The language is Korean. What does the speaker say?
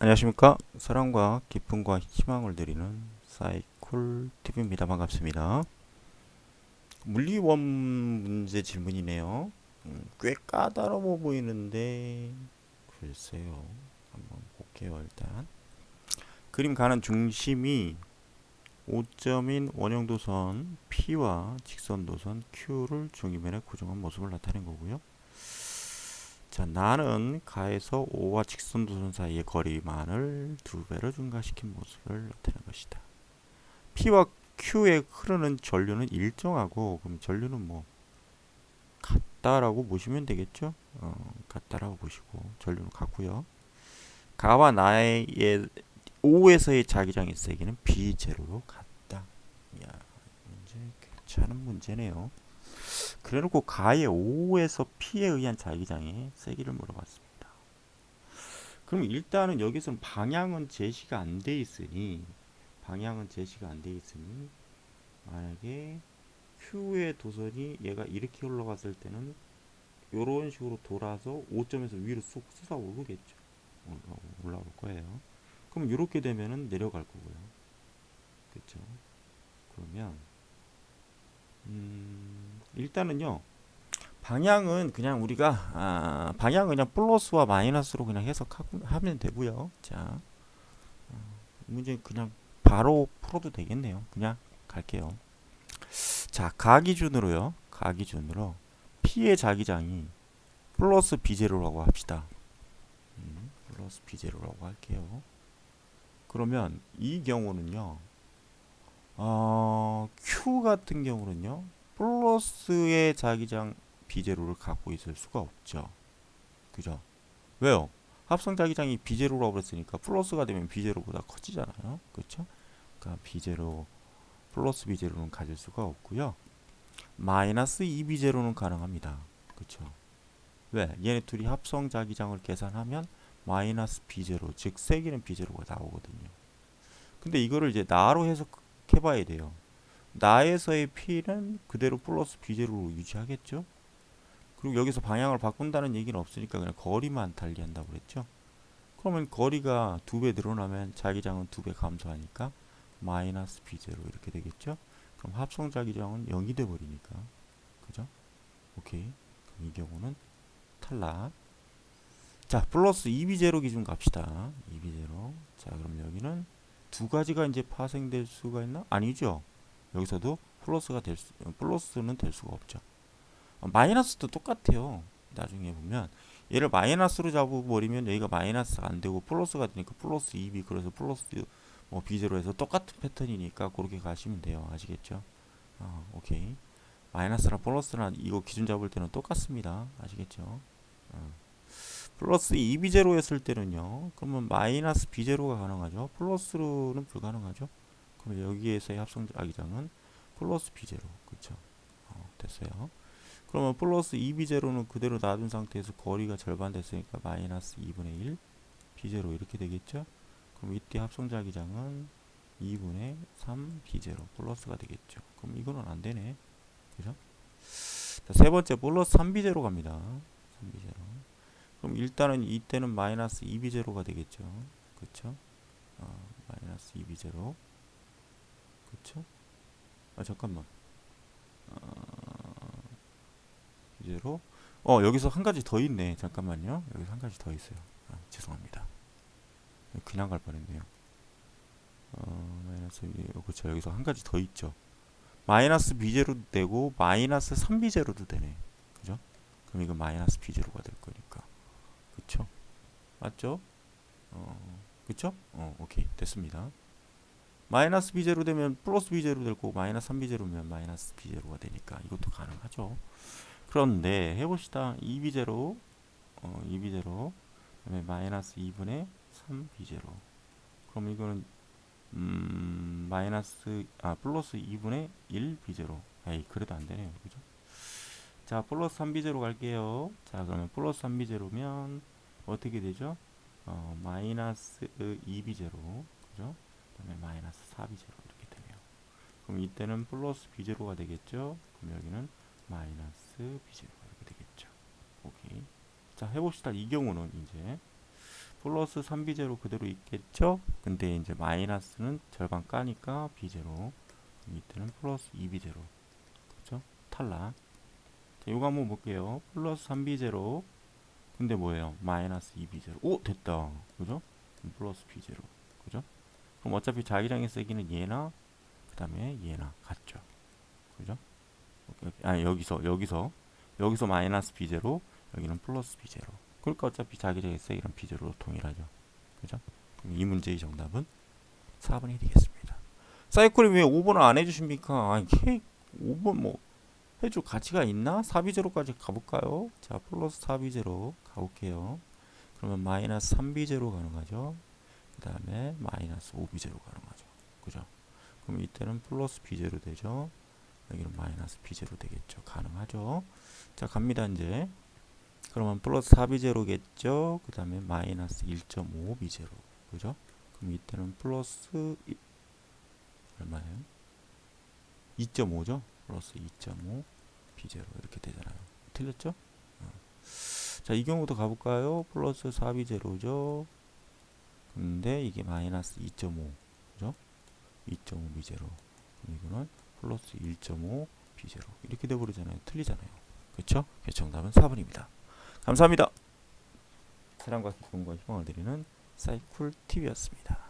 안녕하십니까. 사랑과 기쁨과 희망을 드리는 사이콜 TV입니다. 반갑습니다. 물리원 문제 질문이네요. 음, 꽤 까다로워 보이는데 글쎄요. 한번 볼게요 일단. 그림 가는 중심이 5점인 원형도선 P와 직선도선 Q를 중위면에 고정한 모습을 나타낸 거고요 자, 나는 가에서 O와 직선도선 사이의 거리만을 두 배로 증가시킨 모습을 나타낸 것이다. P와 Q에 흐르는 전류는 일정하고 그럼 전류는 뭐 같다라고 보시면 되겠죠? 어, 같다라고 보시고 전류는 같고요. 가와 나의 O에서의 자기장의 세기는 B0로 같다. 야, 문제 괜찮은 문제네요. 그래놓고 가의 5에서 P에 의한 자기장의 세기를 물어봤습니다. 그럼 일단은 여기서는 방향은 제시가 안 돼 있으니 방향은 제시가 안 돼 있으니 만약에 Q의 도선이 얘가 이렇게 올라갔을 때는 이런 식으로 돌아서 5점에서 위로 쑥 솟아 오르겠죠. 올라올 거예요. 그럼 이렇게 되면은 내려갈 거고요. 그렇죠? 그러면 음, 일단은요. 방향은 그냥 우리가 아, 방향은 그냥 플러스와 마이너스로 그냥 해석하면 되고요. 자, 어, 문제 그냥 바로 풀어도 되겠네요. 그냥 갈게요. 자, 가 기준으로요. 가 기준으로 P의 자기장이 플러스 B0라고 합시다. 음, 플러스 B0라고 할게요. 그러면 이 경우는요. 어, Q 같은 경우는요. 플러스의 자기장 비제로를 갖고 있을 수가 없죠. 그죠? 왜요? 합성 자기장이 비제로라고 그랬으니까 플러스가 되면 비제로보다 커지잖아요. 그렇죠? 그러니까 비제로 플러스 비제로는 가질 수가 없고요. 마이너스 2비제로는 가능합니다. 그렇죠? 왜? 얘네 둘이 합성 자기장을 계산하면 마이너스 비제로 즉 세기는 비제로가 나오거든요. 근데 이거를 이제 나로 해석해 봐야 돼요. 나에서의 P는 그대로 플러스 B제로로 유지하겠죠. 그리고 여기서 방향을 바꾼다는 얘기는 없으니까 그냥 거리만 달리한다고 그랬죠. 그러면 거리가 두 배 늘어나면 자기장은 두 배 감소하니까 마이너스 B0 이렇게 되겠죠. 그럼 합성 자기장은 0이 돼 버리니까. 그죠? 오케이. 이 경우는 탈락. 자, 플러스 2B0 기준 갑시다. 2B0. 자, 그럼 여기는 두 가지가 이제 파생될 수가 있나? 아니죠. 여기서도 플러스가 될 수, 플러스는 될 수가 없죠. 어, 마이너스도 똑같아요. 나중에 보면 얘를 마이너스로 잡아버리면 여기가 마이너스가 안 되고 플러스가 되니까 플러스 2b 그래서 플러스 뭐 b0 해서 똑같은 패턴이니까 그렇게 가시면 돼요. 아시겠죠? 어, 오케이. 마이너스랑 플러스랑 이거 기준 잡을 때는 똑같습니다. 아시겠죠? 어. 플러스 2b0 했을 때는요. 그러면 마이너스 b0가 가능하죠. 플러스로는 불가능하죠. 그럼 여기에서의 합성 자기장은 플러스 b0 그쵸? 어, 됐어요. 그러면 플러스 2b0는 그대로 놔둔 상태에서 거리가 절반 됐으니까 마이너스 2분의 1 b0 이렇게 되겠죠? 그럼 이때 합성 자 기장은 2분의 3 b0 플러스가 되겠죠? 그럼 이거는 안 되네. 그죠? 자, 세 번째 플러스 3b0 갑니다. 3b0 그럼 일단은 이때는 마이너스 2b0가 되겠죠? 그쵸? 어, 마이너스 2b0 그쵸? 아 잠깐만. 어, 이제로? 어 여기서 한 가지 더 있네. 잠깐만요. 여기서 한 가지 더 있어요. 아, 죄송합니다. 그냥 갈 뻔했네요. 어, 마이너스 그쵸. 여기서 한 가지 더 있죠. 마이너스 b0도 되고 마이너스 3b0도 되네. 그죠? 그럼 이거 마이너스 b0가 될 거니까. 그쵸? 맞죠? 어, 그쵸? 어 오케이. 됐습니다 마이너스 b0 되면 플러스 b0 될 거고 마이너스 3b0면 마이너스 b0가 되니까 이것도 가능하죠. 그런데 해봅시다. 2b0 어, 2b0 그다음에 마이너스 2분의 3b0 그럼 이거는 음, 마이너스 아 플러스 2분의 1b0 에이 그래도 안 되네요. 그죠? 자 플러스 3b0 갈게요. 자 그러면 플러스 3b0면 어떻게 되죠? 어, 마이너스 2b0 그죠? 그다음에 마이너스 4b0 이렇게 되네요. 그럼 이때는 플러스 b0가 되겠죠. 그럼 여기는 마이너스 b0가 이렇게 되겠죠. 오케이. 자 해봅시다. 이 경우는 이제 플러스 3b제로 그대로 있겠죠? 근데 이제 마이너스는 절반 까니까 b제로 이때는 플러스 2b제로 그죠? 탈락 자 이거 한번 볼게요 플러스 3b제로 근데 뭐예요? 마이너스 2b제로 오 됐다 그죠? 플러스 b제로 그죠? 그럼 어차피 자기장의 세기는 얘나 그 다음에 얘나 같죠 그죠? 아 여기서 여기서 여기서 마이너스 b제로 여기는 플러스 b제로 그러니까 어차피 자기장의 세기랑 b제로로 동일하죠 그죠? 그럼 이 문제의 정답은 4번이 되겠습니다 사이클이 왜 5번을 안 해주십니까? 아니 K 5번 뭐 해줄 가치가 있나? 4b제로까지 가볼까요? 자 플러스 4b제로 가볼게요 그러면 마이너스 3b제로 가는 거죠 그 다음에 마이너스 5b제로 가는 거죠 그죠? 그럼 이때는 플러스 b제로 되죠 여기는 마이너스 b제로 되겠죠 가능하죠 자 갑니다 이제 그러면 플러스 4b제로겠죠 그 다음에 마이너스 1.5b제로 그죠? 그럼 이때는 플러스 이- 얼마예요? 2.5죠? 플러스 2.5 b제로 이렇게 되잖아요. 틀렸죠? 어. 자, 이 경우도 가볼까요? 플러스 4b제로죠. 근데 이게 마이너스 2.5 그죠? 2.5 b제로 그럼 이거는 플러스 1.5 b제로 이렇게 돼버리잖아요. 틀리잖아요. 그렇죠? 정답은 4번입니다. 감사합니다. 사랑과 기쁨과 희망을 드리는 사이쿨 TV였습니다.